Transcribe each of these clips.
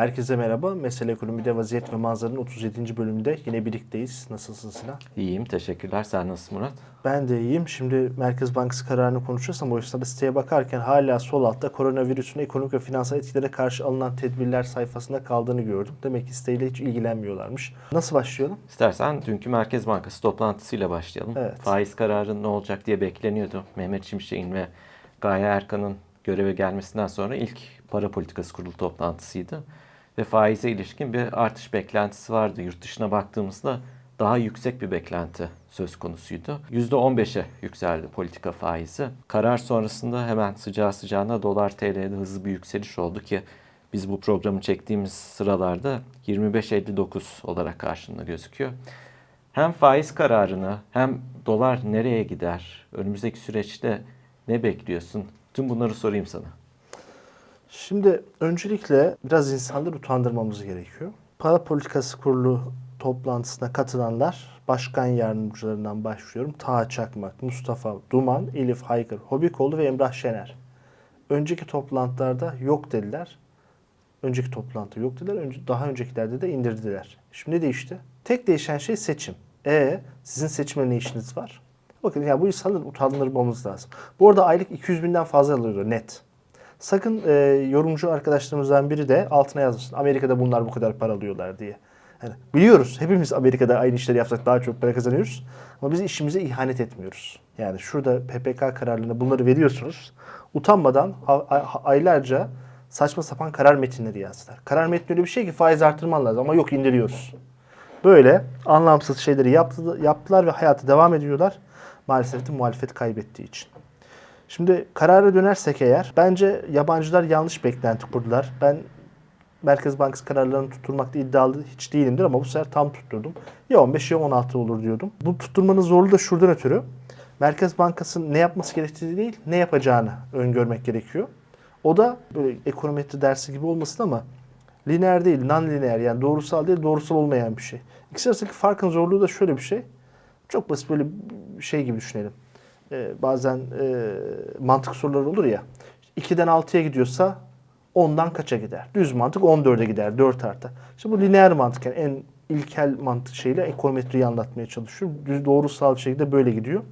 Herkese merhaba. Mesele Ekonomide Vaziyet ve Manzara'nın 37. bölümünde yine birlikteyiz. Nasılsın Sinan? İyiyim, teşekkürler. Sen nasılsın Murat? Ben de iyiyim. Şimdi Merkez Bankası kararını konuşacağız ama o yüzden siteye bakarken hala sol altta koronavirüsün ekonomik ve finansal etkilere karşı alınan tedbirler sayfasında kaldığını gördüm. Demek ki siteyle hiç ilgilenmiyorlarmış. Nasıl başlayalım? İstersen dünkü Merkez Bankası toplantısıyla başlayalım. Evet. Faiz kararı ne olacak diye bekleniyordu. Mehmet Şimşek'in ve Gaye Erkan'ın göreve gelmesinden sonra ilk para politikası kurulu toplantısıydı. Ve faize ilişkin bir artış beklentisi vardı. Yurt dışına baktığımızda daha yüksek bir beklenti söz konusuydu. %15'e yükseldi politika faizi. Karar sonrasında hemen sıcağı sıcağına dolar TL'de hızlı bir yükseliş oldu ki biz bu programı çektiğimiz sıralarda 25.59 olarak karşında gözüküyor. Hem faiz kararını hem dolar nereye gider? Önümüzdeki süreçte ne bekliyorsun? Tüm bunları sorayım sana. Şimdi öncelikle biraz insanları utandırmamız gerekiyor. Para Politikası Kurulu toplantısına katılanlar başkan yardımcılarından başlıyorum. Taha Çakmak, Mustafa Duman, Elif Haykır, Hobikoğlu ve Emrah Şener. Önceki toplantılarda yok dediler. Önceki toplantı yok dediler. Önce, daha öncekilerde de indirdiler. Şimdi ne değişti? Tek değişen şey seçim. E sizin seçimle ne işiniz var? Bakın ya bu insanları utandırmamız lazım. Bu arada aylık 200 binden fazla alıyordu net. Sakın e, yorumcu arkadaşlarımızdan biri de altına yazmasın. Amerika'da bunlar bu kadar para alıyorlar diye. Yani biliyoruz hepimiz Amerika'da aynı işleri yapsak daha çok para kazanıyoruz. Ama biz işimize ihanet etmiyoruz. Yani şurada PPK kararlarında bunları veriyorsunuz. Utanmadan aylarca saçma sapan karar metinleri yazdılar. Karar metni öyle bir şey ki faiz artırman lazım ama yok indiriyoruz. Böyle anlamsız şeyleri yaptı, yaptılar ve hayatı devam ediyorlar. Maalesef de muhalefet kaybettiği için. Şimdi karara dönersek eğer bence yabancılar yanlış beklenti kurdular. Ben Merkez Bankası kararlarını tutturmakta iddialı hiç değilimdir ama bu sefer tam tutturdum. Ya 15 ya 16 olur diyordum. Bu tutturmanın zorluğu da şuradan ötürü. Merkez Bankası'nın ne yapması gerektiği değil, ne yapacağını öngörmek gerekiyor. O da böyle ekonometri dersi gibi olmasın ama lineer değil, non-lineer yani doğrusal değil, doğrusal olmayan bir şey. İkisi arasındaki farkın zorluğu da şöyle bir şey. Çok basit böyle bir şey gibi düşünelim. Ee, bazen e, mantık soruları olur ya. 2'den 6'ya gidiyorsa 10'dan kaça gider? Düz mantık 14'e gider, 4 artar. İşte bu lineer mantık yani en ilkel mantık şeyle ekonometriyi anlatmaya çalışıyorum. Düz doğrusal bir şekilde böyle gidiyor.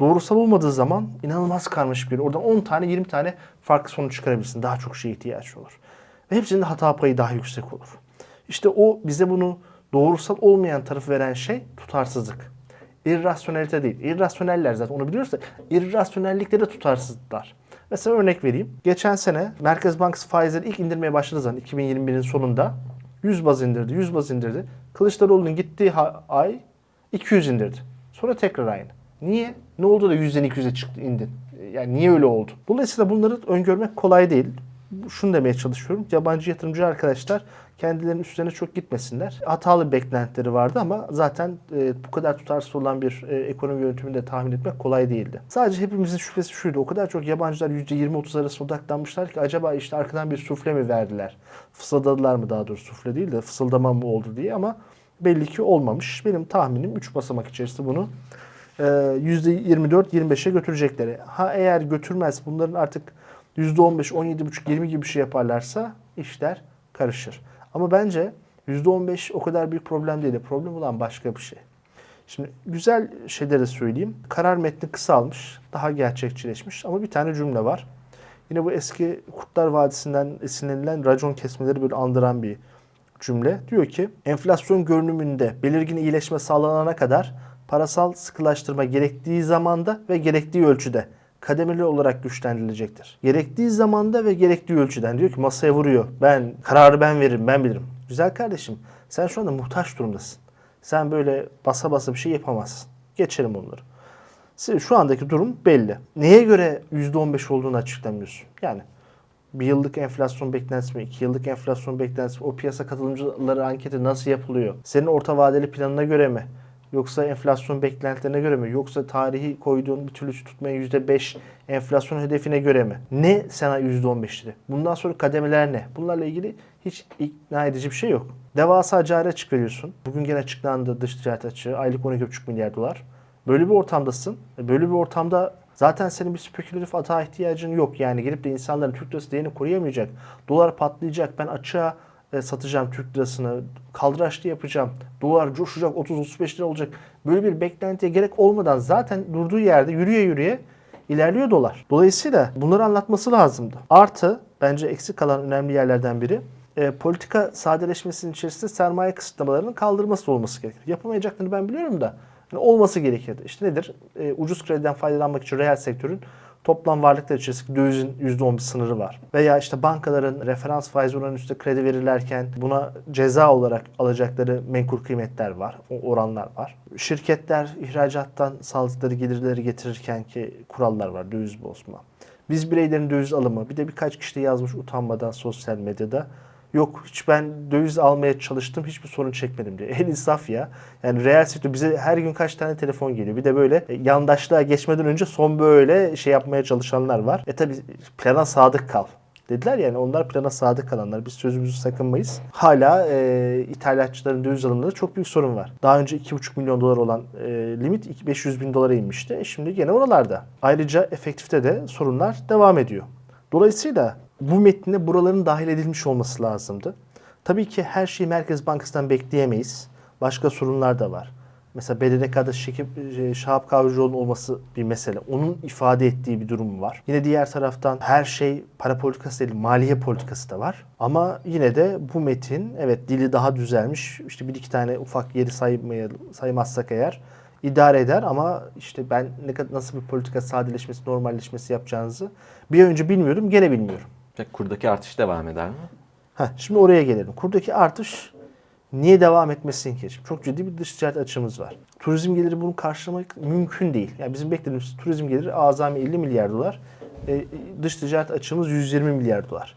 Doğrusal olmadığı zaman inanılmaz karmaşık bir. Oradan 10 tane 20 tane farklı sonuç çıkarabilirsin. Daha çok şeye ihtiyaç olur. Ve hepsinin hata payı daha yüksek olur. İşte o bize bunu doğrusal olmayan tarafı veren şey tutarsızlık. İrrasyonelite değil. İrrasyoneller zaten onu biliyoruz da irrasyonellikleri de tutarsızlıklar. Mesela örnek vereyim. Geçen sene Merkez Bankası faizleri ilk indirmeye başladığı zaman 2021'in sonunda 100 baz indirdi, 100 baz indirdi. Kılıçdaroğlu'nun gittiği ay 200 indirdi. Sonra tekrar aynı. Niye? Ne oldu da 100'den 200'e çıktı, indin? Yani niye öyle oldu? Dolayısıyla bunları öngörmek kolay değil. Şunu demeye çalışıyorum. Yabancı yatırımcı arkadaşlar kendilerinin üstlerine çok gitmesinler. Hatalı beklentileri vardı ama zaten e, bu kadar tutarsız olan bir e, ekonomi yönetimini de tahmin etmek kolay değildi. Sadece hepimizin şüphesi şuydu. O kadar çok yabancılar %20-30 arası odaklanmışlar ki acaba işte arkadan bir sufle mi verdiler? Fısıldadılar mı daha doğrusu sufle değil de fısıldama mı oldu diye ama belli ki olmamış. Benim tahminim 3 basamak içerisinde bunu e, %24-25'e götürecekleri. Ha eğer götürmez bunların artık %15, 17,5, 20 gibi bir şey yaparlarsa işler karışır. Ama bence %15 o kadar büyük problem değil. Problem olan başka bir şey. Şimdi güzel şeyleri söyleyeyim. Karar metni kısalmış, daha gerçekçileşmiş ama bir tane cümle var. Yine bu eski Kurtlar Vadisi'nden esinlenilen racon kesmeleri böyle andıran bir cümle. Diyor ki enflasyon görünümünde belirgin iyileşme sağlanana kadar parasal sıkılaştırma gerektiği zamanda ve gerektiği ölçüde kademeli olarak güçlendirilecektir. Gerektiği zamanda ve gerektiği ölçüden diyor ki masaya vuruyor. Ben kararı ben veririm, ben bilirim. Güzel kardeşim, sen şu anda muhtaç durumdasın. Sen böyle basa basa bir şey yapamazsın. Geçelim onları. Şu andaki durum belli. Neye göre %15 olduğunu açıklamıyorsun. Yani bir yıllık enflasyon beklentisi mi, iki yıllık enflasyon beklentisi mi, o piyasa katılımcıları anketi nasıl yapılıyor? Senin orta vadeli planına göre mi? Yoksa enflasyon beklentilerine göre mi? Yoksa tarihi koyduğun bir türlü tutmayan %5 enflasyon hedefine göre mi? Ne sana %15 dedi? Bundan sonra kademeler ne? Bunlarla ilgili hiç ikna edici bir şey yok. Devasa cari açık veriyorsun. Bugün gene açıklandı dış ticaret açığı. Aylık 12,5 milyar dolar. Böyle bir ortamdasın. E, Böyle bir ortamda zaten senin bir spekülatif atağa ihtiyacın yok. Yani gelip de insanların Türk lirası değerini koruyamayacak. Dolar patlayacak. Ben açığa e, satacağım Türk lirasını, kaldıraçlı yapacağım, dolar coşacak 30-35 lira olacak. Böyle bir beklentiye gerek olmadan zaten durduğu yerde yürüye yürüye ilerliyor dolar. Dolayısıyla bunları anlatması lazımdı. Artı bence eksik kalan önemli yerlerden biri e, politika sadeleşmesinin içerisinde sermaye kısıtlamalarının kaldırması olması gerekir. Yapamayacaklarını ben biliyorum da hani olması gerekirdi. İşte nedir? E, ucuz krediden faydalanmak için reel sektörün toplam varlıklar içerisindeki dövizin %10 bir sınırı var. Veya işte bankaların referans faiz oranı üstünde kredi verirlerken buna ceza olarak alacakları menkul kıymetler var. Oranlar var. Şirketler ihracattan sağladıkları gelirleri getirirken ki kurallar var. Döviz bozma. Biz bireylerin döviz alımı. Bir de birkaç kişi de yazmış utanmadan sosyal medyada. Yok hiç ben döviz almaya çalıştım hiçbir sorun çekmedim diye. El insaf ya. Yani reel sektör bize her gün kaç tane telefon geliyor. Bir de böyle e, yandaşlığa geçmeden önce son böyle şey yapmaya çalışanlar var. E tabi plana sadık kal. Dediler yani onlar plana sadık kalanlar. Biz sözümüzü sakınmayız. Hala e, ithalatçıların döviz alımında çok büyük sorun var. Daha önce 2,5 milyon dolar olan e, limit 500 bin dolara inmişti. E, şimdi gene oralarda. Ayrıca efektifte de sorunlar devam ediyor. Dolayısıyla bu metnine buraların dahil edilmiş olması lazımdı. Tabii ki her şeyi Merkez Bankası'ndan bekleyemeyiz. Başka sorunlar da var. Mesela BDDK'da e, Şahap Kavcıoğlu'nun olması bir mesele. Onun ifade ettiği bir durum var. Yine diğer taraftan her şey para politikası değil, maliye politikası da var. Ama yine de bu metin evet dili daha düzelmiş. İşte bir iki tane ufak yeri saymazsak eğer idare eder ama işte ben ne kadar nasıl bir politika sadeleşmesi, normalleşmesi yapacağınızı bir önce bilmiyordum, gene bilmiyorum. Ve kurdaki artış devam eder mi? Heh, şimdi oraya gelelim. Kurdaki artış niye devam etmesin ki? Şimdi çok ciddi bir dış ticaret açığımız var. Turizm geliri bunu karşılamak mümkün değil. Yani bizim beklediğimiz turizm geliri azami 50 milyar dolar. E, dış ticaret açığımız 120 milyar dolar.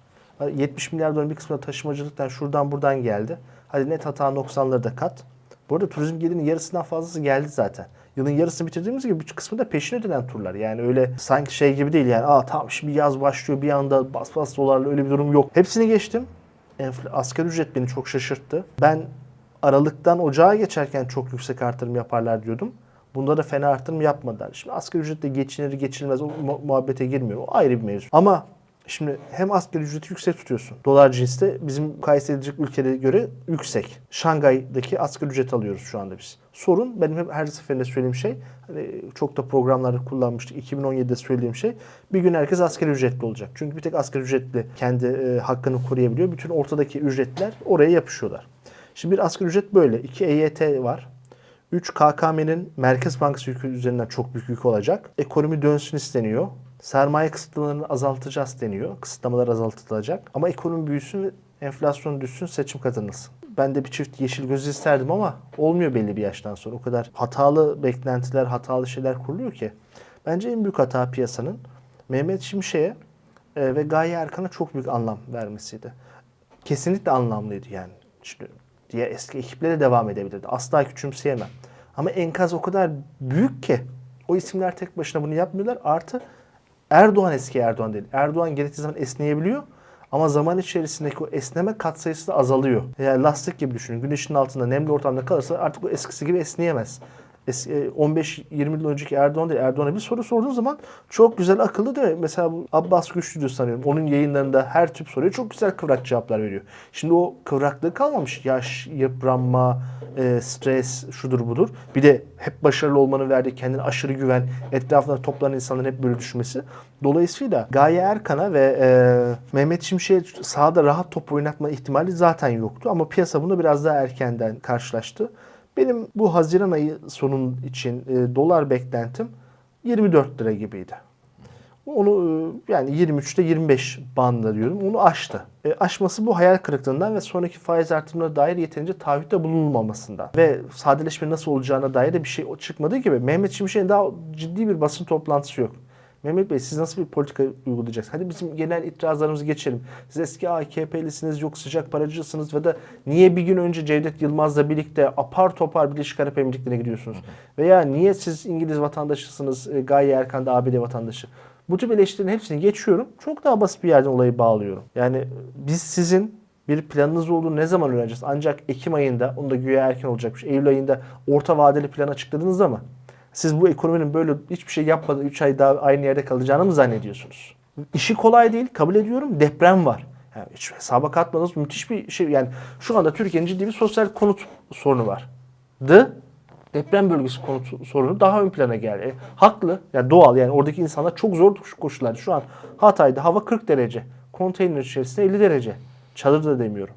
70 milyar doların bir kısmı taşımacılıktan şuradan buradan geldi. Hadi net hata 90'ları da kat. Bu arada turizm gelirinin yarısından fazlası geldi zaten. Yılın yarısını bitirdiğimiz gibi bir kısmı da peşin ödenen turlar. Yani öyle sanki şey gibi değil yani. Aa tamam şimdi yaz başlıyor bir anda bas bas dolarla öyle bir durum yok. Hepsini geçtim. Enfl- asgari ücret beni çok şaşırttı. Ben Aralık'tan Ocağa geçerken çok yüksek artırım yaparlar diyordum. Bunda da fena artırım yapmadılar. Şimdi asgari ücretle geçinir geçilmez o mu- muhabbete girmiyor. O ayrı bir mevzu. Ama şimdi hem asgari ücreti yüksek tutuyorsun. Dolar cinste bizim mukayese edilecek ülkelere göre yüksek. Şangay'daki asgari ücret alıyoruz şu anda biz. Sorun benim hep her seferinde söylediğim şey hani çok da programlarda kullanmıştık. 2017'de söylediğim şey bir gün herkes asgari ücretli olacak. Çünkü bir tek asgari ücretli kendi e, hakkını koruyabiliyor. Bütün ortadaki ücretler oraya yapışıyorlar. Şimdi bir asgari ücret böyle. 2 EYT var. 3 KKM'nin Merkez Bankası yükü üzerinden çok büyük yük olacak. Ekonomi dönsün isteniyor. Sermaye kısıtlamalarını azaltacağız deniyor. Kısıtlamalar azaltılacak. Ama ekonomi büyüsün enflasyon düşsün seçim kazanılsın. Ben de bir çift yeşil göz isterdim ama olmuyor belli bir yaştan sonra. O kadar hatalı beklentiler, hatalı şeyler kuruluyor ki. Bence en büyük hata piyasanın Mehmet Şimşek'e e, ve Gaye Erkan'a çok büyük anlam vermesiydi. Kesinlikle anlamlıydı yani. Şimdi diğer eski ekiplere devam edebilirdi. Asla küçümseyemem. Ama enkaz o kadar büyük ki o isimler tek başına bunu yapmıyorlar. Artı Erdoğan eski Erdoğan değil. Erdoğan gerektiği zaman esneyebiliyor. Ama zaman içerisindeki o esneme katsayısı da azalıyor. Yani lastik gibi düşünün. Güneşin altında nemli ortamda kalırsa artık o eskisi gibi esneyemez. Es- e, 15-20 yıl önceki Erdoğan değil. Erdoğan'a bir soru sorduğun zaman çok güzel akıllı değil mi? Mesela bu Abbas Güçlü'dür sanıyorum. Onun yayınlarında her tip soruya çok güzel kıvrak cevaplar veriyor. Şimdi o kıvraklığı kalmamış. Yaş, yıpranma, e, stres, şudur budur. Bir de hep başarılı olmanın verdiği kendine aşırı güven, etrafında toplanan insanların hep böyle düşünmesi. Dolayısıyla Gaye Erkan'a ve e, Mehmet Şimşek'e sahada rahat top oynatma ihtimali zaten yoktu. Ama piyasa bunu biraz daha erkenden karşılaştı. Benim bu Haziran ayı sonun için e, dolar beklentim 24 lira gibiydi. Onu e, yani 23'te 25 bandında diyorum. Onu aştı. E, aşması bu hayal kırıklığından ve sonraki faiz artımına dair yeterince taahhütte bulunulmamasından. Ve sadeleşme nasıl olacağına dair de bir şey çıkmadığı gibi Mehmet Şimşek'in daha ciddi bir basın toplantısı yok. Mehmet Bey siz nasıl bir politika uygulayacaksınız? Hadi bizim genel itirazlarımızı geçelim. Siz eski AKP'lisiniz, yok sıcak paracısınız ve de niye bir gün önce Cevdet Yılmaz'la birlikte apar topar Birleşik Arap Emirlikleri'ne gidiyorsunuz? Veya niye siz İngiliz vatandaşısınız, e, Gaye Erkan da ABD vatandaşı? Bu tip eleştirilerin hepsini geçiyorum. Çok daha basit bir yerden olayı bağlıyorum. Yani biz sizin bir planınız olduğunu ne zaman öğreneceğiz? Ancak Ekim ayında, onu da güya erken olacakmış. Eylül ayında orta vadeli plan açıkladınız ama siz bu ekonominin böyle hiçbir şey yapmadan 3 ay daha aynı yerde kalacağını mı zannediyorsunuz? İşi kolay değil, kabul ediyorum. Deprem var. Yani hiç hesaba katmadığınız müthiş bir şey. Yani şu anda Türkiye'nin ciddi bir sosyal konut sorunu var. The deprem bölgesi konut sorunu daha ön plana geldi. E, haklı. Yani doğal. Yani oradaki insanlar çok zor koşullar. Şu an Hatay'da hava 40 derece. Konteyner içerisinde 50 derece. Çadır da demiyorum.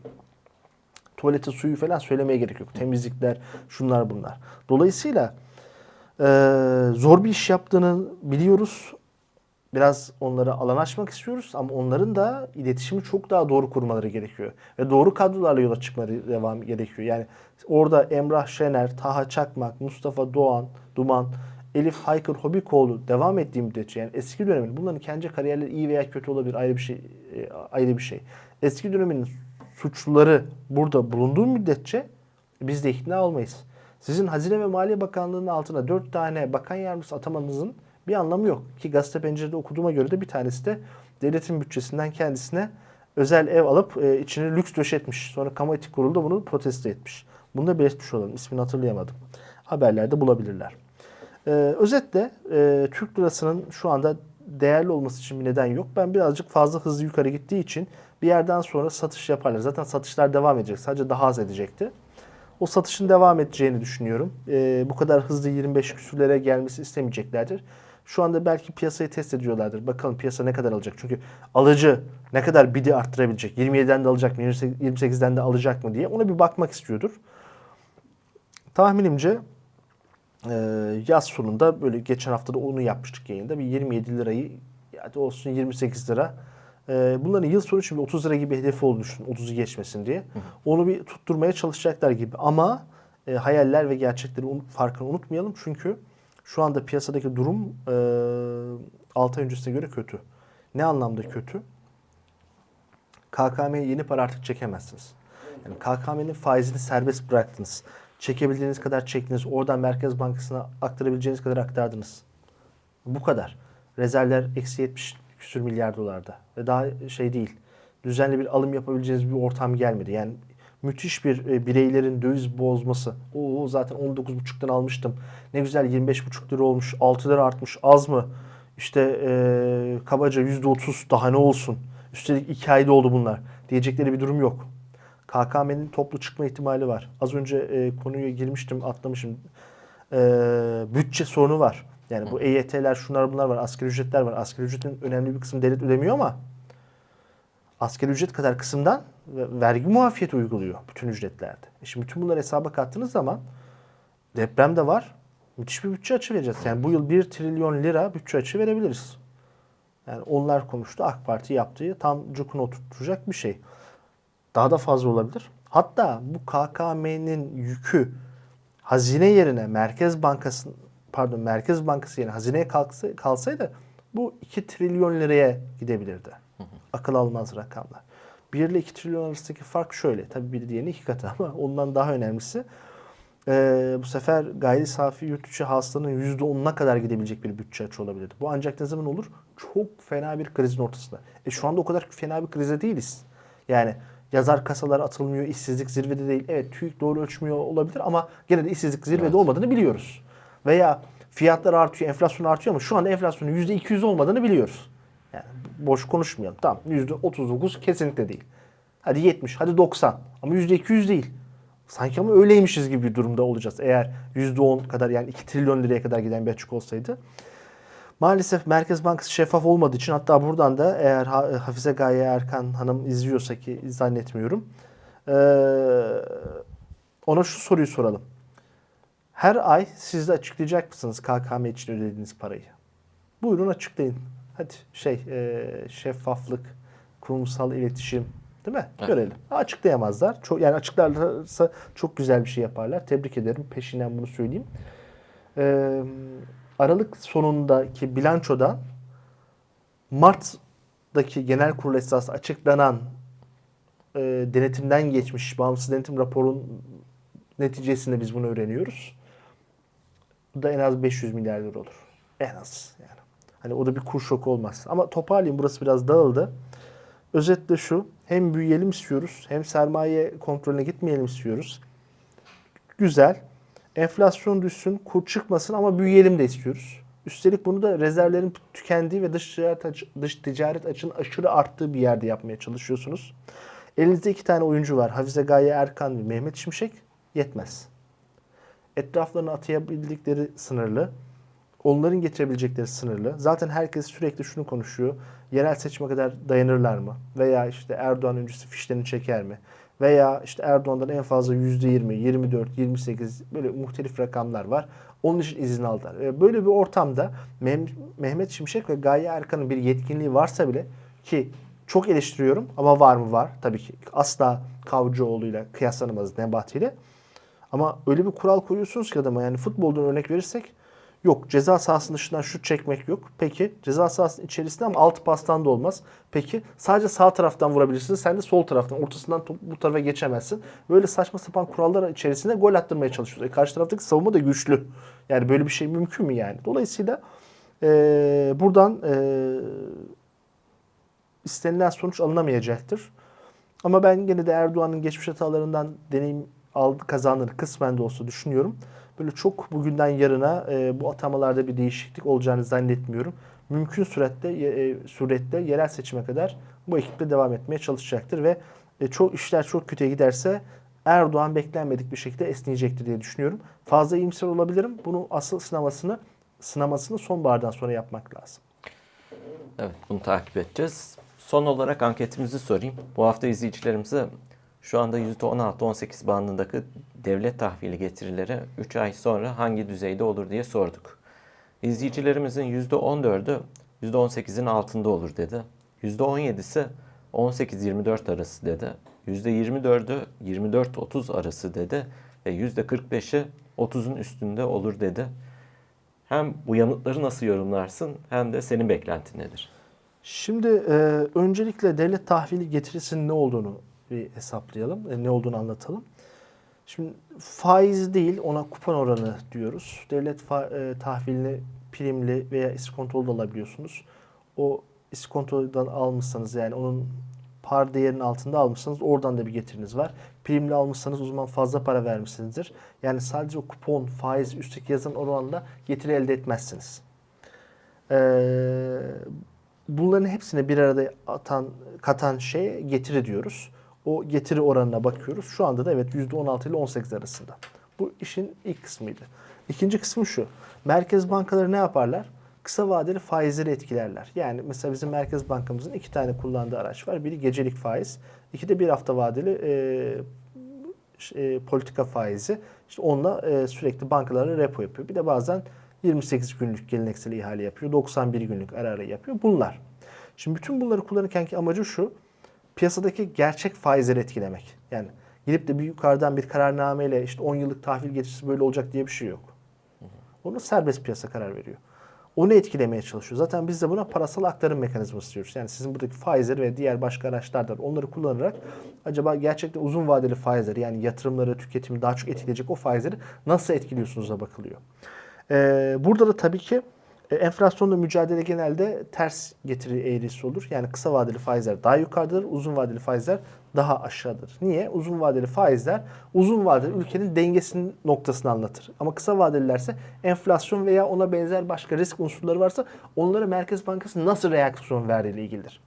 Tuvaleti suyu falan söylemeye gerek yok. Temizlikler, şunlar bunlar. Dolayısıyla e, zor bir iş yaptığını biliyoruz. Biraz onlara alan açmak istiyoruz ama onların da iletişimi çok daha doğru kurmaları gerekiyor. Ve doğru kadrolarla yola çıkmaları devam gerekiyor. Yani orada Emrah Şener, Taha Çakmak, Mustafa Doğan, Duman, Elif Haykır Hobikoğlu devam ettiği müddetçe yani eski dönemin bunların kendi kariyerleri iyi veya kötü olabilir ayrı bir şey e, ayrı bir şey. Eski dönemin suçluları burada bulunduğu müddetçe biz de ikna olmayız. Sizin Hazine ve Maliye Bakanlığı'nın altına dört tane bakan yardımcısı atamanızın bir anlamı yok. Ki gazete pencerede okuduğuma göre de bir tanesi de devletin bütçesinden kendisine özel ev alıp e, içine lüks döşetmiş. Sonra kamu etik kurulu da bunu protesto etmiş. Bunu da belirtmiş olalım. İsmini hatırlayamadım. Haberlerde bulabilirler. Ee, özetle e, Türk lirasının şu anda değerli olması için bir neden yok. Ben birazcık fazla hızlı yukarı gittiği için bir yerden sonra satış yaparlar. Zaten satışlar devam edecek. Sadece daha az edecekti. O satışın devam edeceğini düşünüyorum. Ee, bu kadar hızlı 25 küsürlere gelmesi istemeyeceklerdir. Şu anda belki piyasayı test ediyorlardır. Bakalım piyasa ne kadar alacak. Çünkü alıcı ne kadar bidi arttırabilecek. 27'den de alacak mı, 28'den de alacak mı diye ona bir bakmak istiyordur. Tahminimce e, yaz sonunda böyle geçen hafta da onu yapmıştık yayında. Bir 27 lirayı hadi olsun 28 lira. E, bunların yıl sonu için bir 30 lira gibi hedefi olduğunu düşün. 30'u geçmesin diye. Onu bir tutturmaya çalışacaklar gibi. Ama e, hayaller ve gerçekleri un- farkını unutmayalım. Çünkü şu anda piyasadaki durum e, 6 ay öncesine göre kötü. Ne anlamda kötü? KKM'ye yeni para artık çekemezsiniz. Yani KKM'nin faizini serbest bıraktınız. Çekebildiğiniz kadar çektiniz. Oradan Merkez Bankası'na aktarabileceğiniz kadar aktardınız. Bu kadar. Rezervler eksi 70 küsür milyar dolarda. Ve daha şey değil. Düzenli bir alım yapabileceğiniz bir ortam gelmedi. Yani müthiş bir e, bireylerin döviz bozması. Oo zaten 19,5'tan almıştım. Ne güzel 25,5 lira olmuş. 6 lira artmış. Az mı? İşte e, kabaca %30 daha ne olsun? Üstelik 2 ayda oldu bunlar. Diyecekleri bir durum yok. KKM'nin toplu çıkma ihtimali var. Az önce e, konuya girmiştim, atlamışım. E, bütçe sorunu var. Yani bu EYT'ler, şunlar bunlar var, asgari ücretler var. Asgari ücretin önemli bir kısmı devlet ödemiyor ama asgari ücret kadar kısımdan ve- vergi muafiyeti uyguluyor bütün ücretlerde. E şimdi bütün bunları hesaba kattığınız zaman deprem de var. Müthiş bir bütçe açı vereceğiz. Yani bu yıl 1 trilyon lira bütçe açı verebiliriz. Yani onlar konuştu. AK Parti yaptığı tam cukunu oturtacak bir şey. Daha da fazla olabilir. Hatta bu KKM'nin yükü hazine yerine Merkez Bankası pardon Merkez Bankası yerine hazineye kalksa, kalsaydı bu 2 trilyon liraya gidebilirdi. Akıl almaz rakamlar. 1 ile 2 trilyon arasındaki fark şöyle. Tabii bir diğerinin iki katı ama ondan daha önemlisi ee, bu sefer gayri safi yurt içi hasılanın %10'una kadar gidebilecek bir bütçe açı olabilirdi. Bu ancak ne zaman olur? Çok fena bir krizin ortasında. E şu anda o kadar fena bir krize değiliz. Yani yazar kasalar atılmıyor, işsizlik zirvede değil. Evet TÜİK doğru ölçmüyor olabilir ama gene de işsizlik zirvede Evet. olmadığını biliyoruz. Veya fiyatlar artıyor, enflasyon artıyor ama şu anda enflasyonun %200 olmadığını biliyoruz. Yani boş konuşmayalım. Tamam %39 kesinlikle değil. Hadi 70, hadi 90 ama %200 değil. Sanki ama öyleymişiz gibi bir durumda olacağız. Eğer %10 kadar yani 2 trilyon liraya kadar giden bir açık olsaydı. Maalesef Merkez Bankası şeffaf olmadığı için hatta buradan da eğer Ha- Hafize Gaye Erkan Hanım izliyorsa ki zannetmiyorum. ona şu soruyu soralım. Her ay siz de açıklayacak mısınız KKM için ödediğiniz parayı? Buyurun açıklayın. Hadi şey eee, şeffaflık, kurumsal iletişim değil mi? Evet. Görelim. Açıklayamazlar. Çok, yani açıklarlarsa çok güzel bir şey yaparlar. Tebrik ederim. Peşinden bunu söyleyeyim. Ee, Aralık sonundaki bilançoda Mart'daki genel kurul esası açıklanan e, denetimden geçmiş bağımsız denetim raporun neticesinde biz bunu öğreniyoruz. Bu da en az 500 milyar lira olur. En az yani. Hani o da bir kur şoku olmaz. Ama toparlayayım burası biraz dağıldı. Özetle şu. Hem büyüyelim istiyoruz hem sermaye kontrolüne gitmeyelim istiyoruz. Güzel. Enflasyon düşsün, kur çıkmasın ama büyüyelim de istiyoruz. Üstelik bunu da rezervlerin tükendiği ve dış ticaret, açı- dış ticaret açının aşırı arttığı bir yerde yapmaya çalışıyorsunuz. Elinizde iki tane oyuncu var. Hafize Gaye Erkan ve Mehmet Şimşek. Yetmez. Etraflarına atayabildikleri sınırlı. Onların getirebilecekleri sınırlı. Zaten herkes sürekli şunu konuşuyor. Yerel seçime kadar dayanırlar mı? Veya işte Erdoğan öncesi fişlerini çeker mi? Veya işte Erdoğan'dan en fazla %20, 24, 28 böyle muhtelif rakamlar var. Onun için izin aldılar. E, Böyle bir ortamda Mehmet Şimşek ve Gaye Erkan'ın bir yetkinliği varsa bile ki çok eleştiriyorum ama var mı var tabii ki. Asla Kavcıoğlu'yla kıyaslanamaz Nebati ile. Ama öyle bir kural koyuyorsunuz ki adama yani futboldan örnek verirsek yok ceza sahasının dışından şut çekmek yok. Peki ceza sahasının içerisinde ama altı pastan da olmaz. Peki sadece sağ taraftan vurabilirsin. Sen de sol taraftan ortasından top bu tarafa geçemezsin. Böyle saçma sapan kurallar içerisinde gol attırmaya çalışıyoruz. E karşı taraftaki savunma da güçlü. Yani böyle bir şey mümkün mü yani? Dolayısıyla eee, buradan eee istenilen sonuç alınamayacaktır. Ama ben gene de Erdoğan'ın geçmiş hatalarından deneyim aldı, kazandığını kısmen de olsa düşünüyorum. Böyle çok bugünden yarına e, bu atamalarda bir değişiklik olacağını zannetmiyorum. Mümkün surette e, surette yerel seçime kadar bu ekiple devam etmeye çalışacaktır ve e, çok işler çok kötüye giderse Erdoğan beklenmedik bir şekilde esneyecektir diye düşünüyorum. Fazla iyimser olabilirim. Bunu asıl sınamasını sınamasını sonbahardan sonra yapmak lazım. Evet, bunu takip edeceğiz. Son olarak anketimizi sorayım. Bu hafta izleyicilerimize şu anda %16-18 bandındaki devlet tahvili getirileri 3 ay sonra hangi düzeyde olur diye sorduk. İzleyicilerimizin %14'ü %18'in altında olur dedi. %17'si 18-24 arası dedi. %24'ü 24-30 arası dedi. Ve %45'i 30'un üstünde olur dedi. Hem bu yanıtları nasıl yorumlarsın hem de senin beklentin nedir? Şimdi e, öncelikle devlet tahvili getirisinin ne olduğunu bir hesaplayalım. e, ne olduğunu anlatalım. Şimdi faiz değil ona kupon oranı diyoruz. Devlet e, tahvilini primli veya iskontolu da alabiliyorsunuz. O iskontodan almışsanız yani onun par değerinin altında almışsanız oradan da bir getiriniz var. Primli almışsanız o zaman fazla para vermişsinizdir. Yani sadece o kupon, faiz, üstteki yazan oranla getiri elde etmezsiniz. Ee, bunların hepsini bir arada atan, katan şey getiri diyoruz. O getiri oranına bakıyoruz. Şu anda da evet %16 ile 18 arasında. Bu işin ilk kısmıydı. İkinci kısmı şu. Merkez bankaları ne yaparlar? Kısa vadeli faizleri etkilerler. Yani mesela bizim Merkez Bankamızın iki tane kullandığı araç var. Biri gecelik faiz, iki de bir hafta vadeli e, e, politika faizi. İşte onunla e, sürekli bankalara repo yapıyor. Bir de bazen 28 günlük geleneksel ihale yapıyor. 91 günlük ara ara yapıyor. Bunlar. Şimdi bütün bunları kullanırken ki amacı şu. Piyasadaki gerçek faizleri etkilemek. Yani gidip de bir yukarıdan bir kararnameyle işte 10 yıllık tahvil getirisi böyle olacak diye bir şey yok. Onu serbest piyasa karar veriyor. Onu etkilemeye çalışıyor. Zaten biz de buna parasal aktarım mekanizması diyoruz. Yani sizin buradaki faizleri ve diğer başka araçlardan onları kullanarak acaba gerçekten uzun vadeli faizleri yani yatırımları, tüketimi daha çok etkileyecek o faizleri nasıl etkiliyorsunuz'a bakılıyor. Ee, burada da tabii ki enflasyonla mücadele genelde ters getiri eğrisi olur. Yani kısa vadeli faizler daha yukarıdadır, uzun vadeli faizler daha aşağıdır. Niye? Uzun vadeli faizler uzun vadeli ülkenin dengesinin noktasını anlatır. Ama kısa vadelilerse enflasyon veya ona benzer başka risk unsurları varsa onlara Merkez Bankası nasıl reaksiyon verdiğiyle ilgilidir.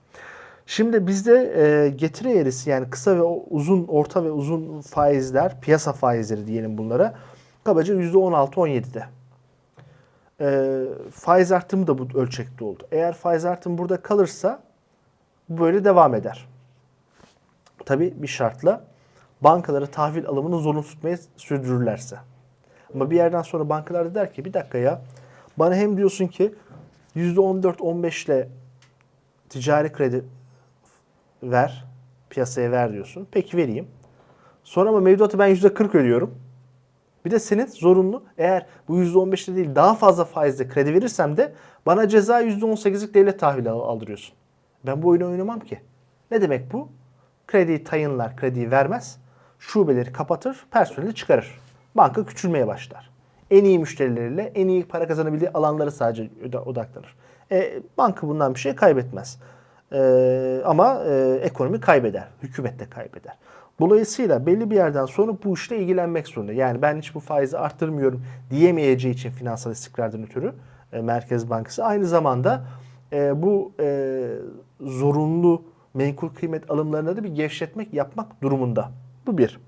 Şimdi bizde e, getiri eğrisi yani kısa ve uzun, orta ve uzun faizler, piyasa faizleri diyelim bunlara kabaca %16-17'de. E, faiz artımı da bu ölçekte oldu. Eğer faiz artımı burada kalırsa bu böyle devam eder. Tabii bir şartla bankalara tahvil alımını zorunlu tutmayı sürdürürlerse. Ama bir yerden sonra bankalar da der ki bir dakika ya bana hem diyorsun ki %14-15 ile ticari kredi ver, piyasaya ver diyorsun. Peki vereyim. Sonra ama mevduatı ben %40 ödüyorum. Bir de senin zorunlu eğer bu %15'te değil daha fazla faizle kredi verirsem de bana ceza %18'lik devlet tahvili al- aldırıyorsun. Ben bu oyunu oynamam ki. Ne demek bu? Krediyi tayınlar, krediyi vermez. Şubeleri kapatır, personeli çıkarır. Banka küçülmeye başlar. En iyi müşterileriyle en iyi para kazanabildiği alanlara sadece odaklanır. E, banka bundan bir şey kaybetmez. E, ama e, ekonomi kaybeder. Hükümet de kaybeder. Dolayısıyla belli bir yerden sonra bu işle ilgilenmek zorunda. Yani ben hiç bu faizi arttırmıyorum diyemeyeceği için finansal istikrardan ötürü e, Merkez Bankası. Aynı zamanda e, bu e, zorunlu menkul kıymet alımlarına da bir gevşetmek yapmak durumunda. Bu bir.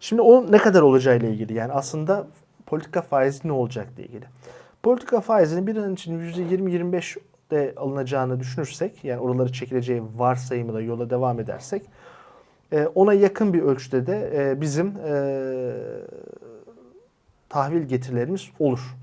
Şimdi o ne kadar olacağıyla ilgili yani aslında politika faizi ne olacakla ilgili. Politika faizinin bir an için %20-25 de alınacağını düşünürsek yani oraları çekileceği varsayımıyla yola devam edersek e, ona yakın bir ölçüde de e, bizim e, tahvil getirilerimiz olur.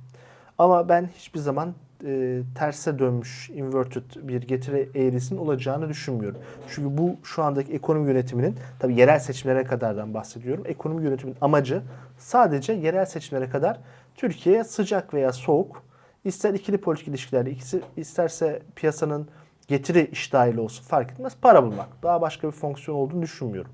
Ama ben hiçbir zaman e, terse dönmüş inverted bir getiri eğrisinin olacağını düşünmüyorum. Çünkü bu şu andaki ekonomi yönetiminin tabi yerel seçimlere kadardan bahsediyorum. Ekonomi yönetiminin amacı sadece yerel seçimlere kadar Türkiye'ye sıcak veya soğuk ister ikili politik ilişkilerle ikisi isterse piyasanın getiri iştahıyla olsun fark etmez para bulmak. Daha başka bir fonksiyon olduğunu düşünmüyorum.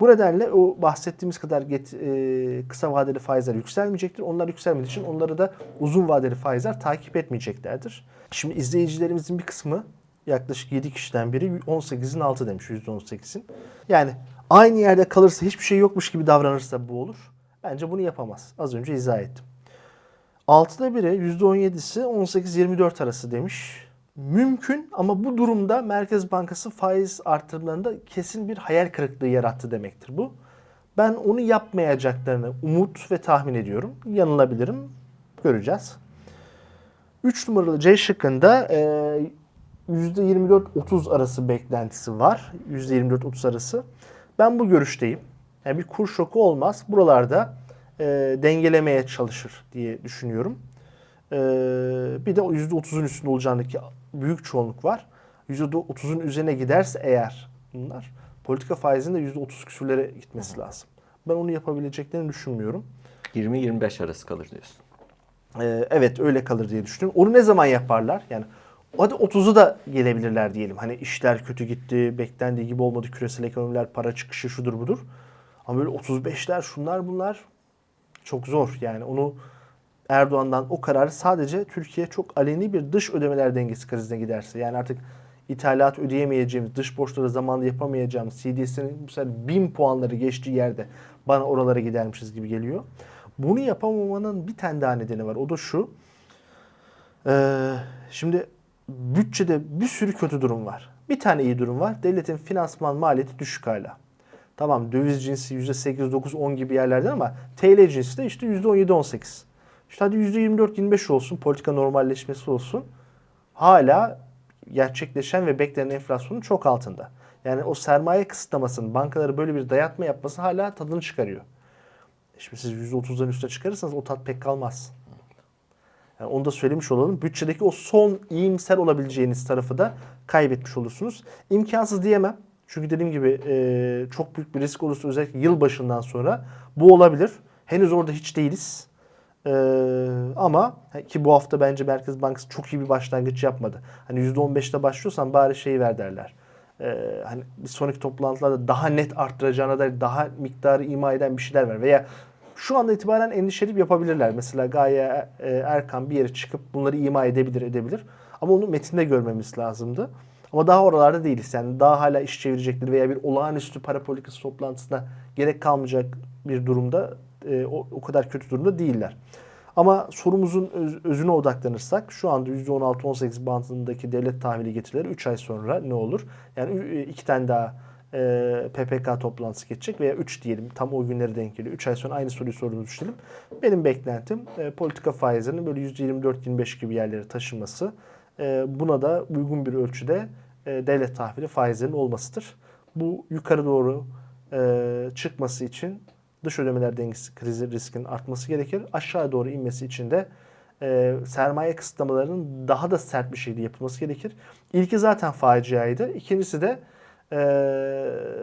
Bu nedenle o bahsettiğimiz kadar get, e, kısa vadeli faizler yükselmeyecektir. Onlar yükselmediği için onları da uzun vadeli faizler takip etmeyeceklerdir. Şimdi izleyicilerimizin bir kısmı yaklaşık 7 kişiden biri 18'in altı demiş %18'in. Yani aynı yerde kalırsa hiçbir şey yokmuş gibi davranırsa bu olur. Bence bunu yapamaz. Az önce izah ettim. 6'da biri %17'si 18-24 arası demiş. Mümkün ama bu durumda Merkez Bankası faiz artırımlarında kesin bir hayal kırıklığı yarattı demektir bu. Ben onu yapmayacaklarını umut ve tahmin ediyorum. Yanılabilirim. Göreceğiz. 3 numaralı C şıkkında e, %24-30 arası beklentisi var. %24-30 arası. Ben bu görüşteyim. Yani bir kur şoku olmaz. Buralarda e, dengelemeye çalışır diye düşünüyorum. E, bir de o %30'un üstünde olacağındaki büyük çoğunluk var. %30'un üzerine giderse eğer bunlar politika faizinin de %30 küsürlere gitmesi lazım. Ben onu yapabileceklerini düşünmüyorum. 20-25 arası kalır diyorsun. Ee, evet öyle kalır diye düşünüyorum. Onu ne zaman yaparlar? Yani hadi 30'u da gelebilirler diyelim. Hani işler kötü gitti, beklendiği gibi olmadı, küresel ekonomiler, para çıkışı şudur budur. Ama böyle 35'ler şunlar bunlar çok zor. Yani onu Erdoğan'dan o kararı sadece Türkiye çok aleni bir dış ödemeler dengesi krizine giderse. Yani artık ithalat ödeyemeyeceğimiz, dış borçları zamanında yapamayacağımız, CDS'nin sefer 1000 puanları geçtiği yerde bana oralara gidermişiz gibi geliyor. Bunu yapamamanın bir tane daha nedeni var. O da şu. Ee, şimdi bütçede bir sürü kötü durum var. Bir tane iyi durum var. Devletin finansman maliyeti düşük hala. Tamam döviz cinsi %8, 9, 10 gibi yerlerden ama TL cinsi de işte %17, 18. İşte hadi %24, 25 olsun, politika normalleşmesi olsun. Hala gerçekleşen ve beklenen enflasyonun çok altında. Yani o sermaye kısıtlamasının bankaları böyle bir dayatma yapması hala tadını çıkarıyor. Şimdi siz %30'dan üstüne çıkarırsanız o tat pek kalmaz. Yani onu da söylemiş olalım. Bütçedeki o son iyimser olabileceğiniz tarafı da kaybetmiş olursunuz. İmkansız diyemem. Çünkü dediğim gibi e, çok büyük bir risk olursa özellikle yıl başından sonra bu olabilir. Henüz orada hiç değiliz. E, ama ki bu hafta bence Merkez Bankası çok iyi bir başlangıç yapmadı. Hani %15'te başlıyorsan bari şeyi ver derler. E, hani bir sonraki toplantılarda daha net arttıracağına dair daha miktarı ima eden bir şeyler ver. Veya şu anda itibaren endişelip yapabilirler. Mesela Gaye e, Erkan bir yere çıkıp bunları ima edebilir edebilir. Ama onu metinde görmemiz lazımdı. Ama daha oralarda değiliz. Yani daha hala iş çevirecekleri veya bir olağanüstü para politikası toplantısına gerek kalmayacak bir durumda e, o, o kadar kötü durumda değiller. Ama sorumuzun öz- özüne odaklanırsak şu anda %16-18 bandındaki devlet tahvili getirileri 3 ay sonra ne olur? Yani ü- iki tane daha e, PPK toplantısı geçecek veya 3 diyelim tam o günleri denk geliyor. 3 ay sonra aynı soruyu sorduğunu düşünelim. Benim beklentim e, politika faizlerinin böyle %24-25 gibi yerlere taşınması. E, buna da uygun bir ölçüde e, devlet tahvili faizlerinin olmasıdır. Bu yukarı doğru e, çıkması için dış ödemeler dengesi krizi riskinin artması gerekir. Aşağı doğru inmesi için de e, sermaye kısıtlamalarının daha da sert bir şekilde yapılması gerekir. İlki zaten faciaydı. İkincisi de e,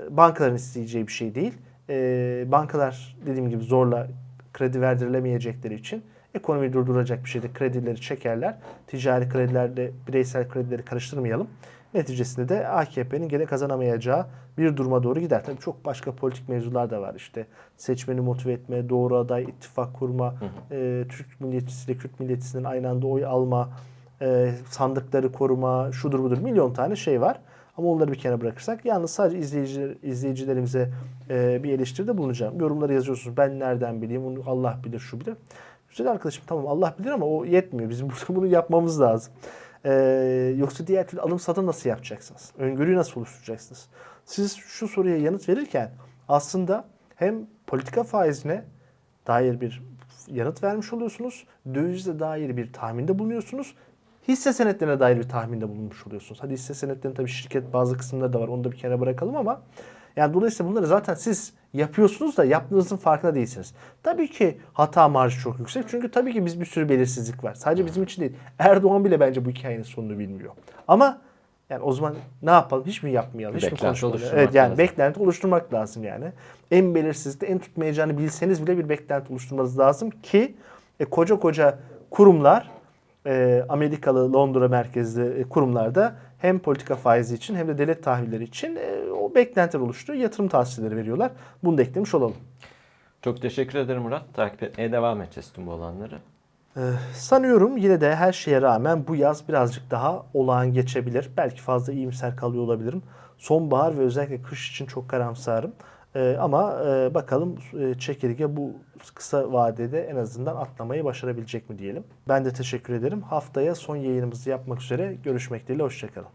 bankaların isteyeceği bir şey değil. E, bankalar dediğim gibi zorla kredi verdirilemeyecekleri için ekonomiyi durduracak bir şeyde kredileri çekerler. Ticari kredilerle bireysel kredileri karıştırmayalım. Neticesinde de AKP'nin gene kazanamayacağı bir duruma doğru gider. Tabii çok başka politik mevzular da var. İşte seçmeni motive etme, doğru aday, ittifak kurma, e, Türk milliyetçisiyle Kürt milliyetçisinin aynı anda oy alma, e, sandıkları koruma, şudur budur milyon tane şey var. Ama onları bir kenara bırakırsak yalnız sadece izleyiciler, izleyicilerimize e, bir eleştiride bulunacağım. Yorumları yazıyorsunuz. Ben nereden bileyim? Onu Allah bilir, şu bilir. Güzel arkadaşım tamam Allah bilir ama o yetmiyor. Bizim burada bunu yapmamız lazım. Ee, yoksa diğer türlü alım satım nasıl yapacaksınız? Öngörüyü nasıl oluşturacaksınız? Siz şu soruya yanıt verirken aslında hem politika faizine dair bir yanıt vermiş oluyorsunuz. Dövizle dair bir tahminde bulunuyorsunuz. Hisse senetlerine dair bir tahminde bulunmuş oluyorsunuz. Hadi hisse senetlerinin tabii şirket bazı kısımları da var. Onu da bir kenara bırakalım ama yani dolayısıyla bunları zaten siz yapıyorsunuz da yaptığınızın farkında değilsiniz. Tabii ki hata marjı çok yüksek. Çünkü tabii ki biz bir sürü belirsizlik var. Sadece bizim için değil. Erdoğan bile bence bu hikayenin sonunu bilmiyor. Ama yani o zaman ne yapalım? Hiç mi yapmayalım? Hiç mi beklenti konuşmayalım? oluşturmak Evet yani lazım. beklenti oluşturmak lazım yani. En belirsizlikte en tutmayacağını bilseniz bile bir beklenti oluşturmanız lazım ki e, koca koca kurumlar e, Amerikalı Londra merkezli e, kurumlarda hem politika faizi için hem de devlet tahvilleri için e, beklentiler oluşturuyor. Yatırım tavsiyeleri veriyorlar. Bunu da eklemiş olalım. Çok teşekkür ederim Murat. Takip etmeye devam edeceğiz tüm bu olanları. Ee, sanıyorum yine de her şeye rağmen bu yaz birazcık daha olağan geçebilir. Belki fazla iyimser kalıyor olabilirim. Sonbahar ve özellikle kış için çok karamsarım. Ee, ama e, bakalım e, çekirge bu kısa vadede en azından atlamayı başarabilecek mi diyelim. Ben de teşekkür ederim. Haftaya son yayınımızı yapmak üzere görüşmek dileğiyle. Hoşçakalın.